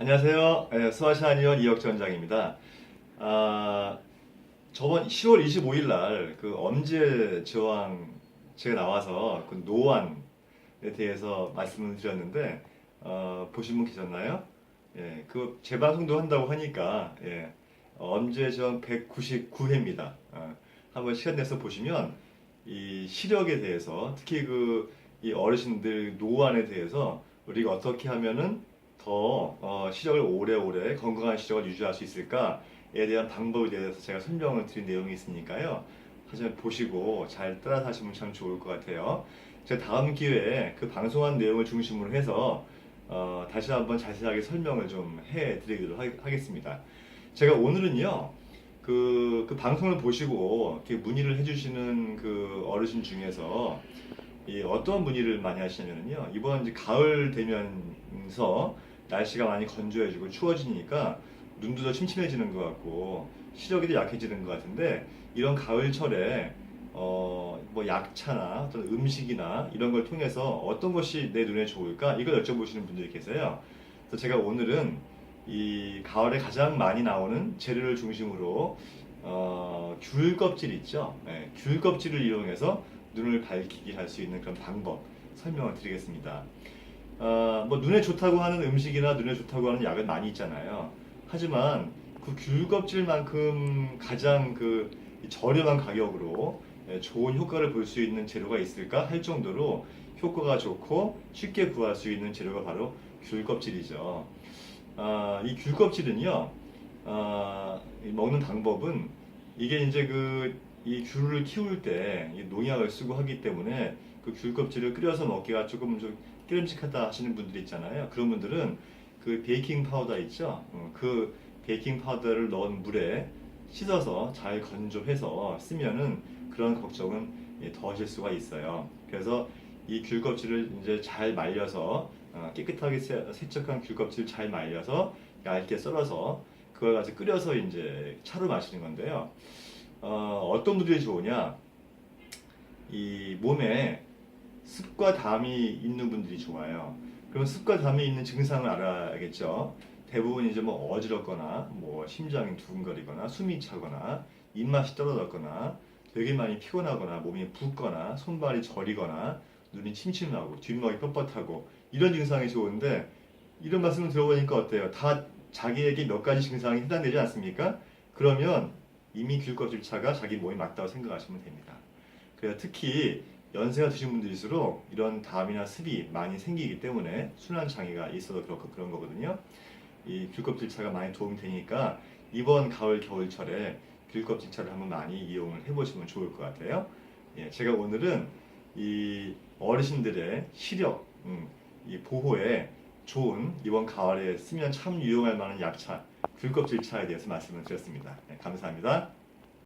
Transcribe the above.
안녕하세요. 예, 수아샤니언 이혁전 원장입니다. 아, 저번 10월 25일 날 그 엄지의 저항 제가 나와서 그 노안에 대해서 말씀을 드렸는데 어, 보신 분 계셨나요? 예, 그 재방송도 한다고 하니까 예, 엄지의 저항 199회입니다. 어, 한번 시간 내서 보시면 이 시력에 대해서 특히 그 이 어르신들 노안에 대해서 우리가 어떻게 하면은 더 어, 시력을 오래오래 건강한 시력을 유지할 수 있을까에 대한 방법에 대해서 제가 설명을 드린 내용이 있으니까요. 하지만 보시고 잘 따라서 하시면 참 좋을 것 같아요. 제가 다음 기회에 그 방송한 내용을 중심으로 해서 어, 다시 한번 자세하게 설명을 좀 해드리도록 하- 하겠습니다. 제가 오늘은요, 그, 그 방송을 보시고 문의를 해주시는 그 어르신 중에서 이 어떤 문의를 많이 하시냐면요. 이번 이제 가을 되면서 날씨가 많이 건조해지고 추워지니까 눈도 더 침침해지는 것 같고 시력이 더 약해지는 것 같은데 이런 가을철에 어, 뭐 약차나 어떤 음식이나 이런 걸 통해서 어떤 것이 내 눈에 좋을까 이걸 여쭤보시는 분들이 계세요. 그래서 제가 오늘은 이 가을에 가장 많이 나오는 재료를 중심으로 어, 귤 껍질 있죠. 네, 귤 껍질을 이용해서 눈을 밝히게 할 수 있는 그런 방법 설명을 드리겠습니다. 어, 뭐 눈에 좋다고 하는 음식이나 눈에 좋다고 하는 약은 많이 있잖아요. 하지만 그 귤 껍질만큼 가장 그 저렴한 가격으로 예, 좋은 효과를 볼 수 있는 재료가 있을까 할 정도로 효과가 좋고 쉽게 구할 수 있는 재료가 바로 귤 껍질이죠. 아, 이 귤 껍질은요, 아, 이 먹는 방법은 이게 이제 그 이 귤을 키울 때이 농약을 쓰고 하기 때문에 그 귤 껍질을 끓여서 먹기가 조금 좀 기름직하다 하시는 분들이 있잖아요. 그런 분들은 그 베이킹 파우더 있죠? 어, 그 베이킹 파우더를 넣은 물에 씻어서 잘 건조해서 쓰면은 그런 걱정은 예, 더 하실 수가 있어요. 그래서 이 귤 껍질을 이제 잘 말려서 어, 깨끗하게 세- 세척한 귤 껍질 잘 말려서 얇게 썰어서 그걸 가지고 끓여서 이제 차로 마시는 건데요. 어, 어떤 분들이 좋으냐? 이 몸에 습과 담이 있는 분들이 좋아요. 그럼 습과 담이 있는 증상을 알아야겠죠. 대부분 이제 뭐 어지럽거나 뭐 심장이 두근거리거나 숨이 차거나 입맛이 떨어졌거나 되게 많이 피곤하거나 몸이 붓거나 손발이 저리거나 눈이 침침하고 뒷목이 뻣뻣하고 이런 증상이 좋은데 이런 말씀을 들어보니까 어때요? 다 자기에게 몇 가지 증상이 해당되지 않습니까? 그러면 이미 귤껍질 차가 자기 몸에 맞다고 생각하시면 됩니다. 그래서 특히 연세가 드신 분들일수록 이런 담이나 습이 많이 생기기 때문에 순환 장애가 있어서 그렇, 그런 거거든요. 이 귤껍질 차가 많이 도움이 되니까 이번 가을 겨울철에 귤껍질 차를 한번 많이 이용을 해보시면 좋을 것 같아요. 예, 제가 오늘은 이 어르신들의 시력, 음, 이 보호에 좋은 이번 가을에 쓰면 참 유용할 만한 약차, 귤껍질 차에 대해서 말씀을 드렸습니다. 네, 감사합니다.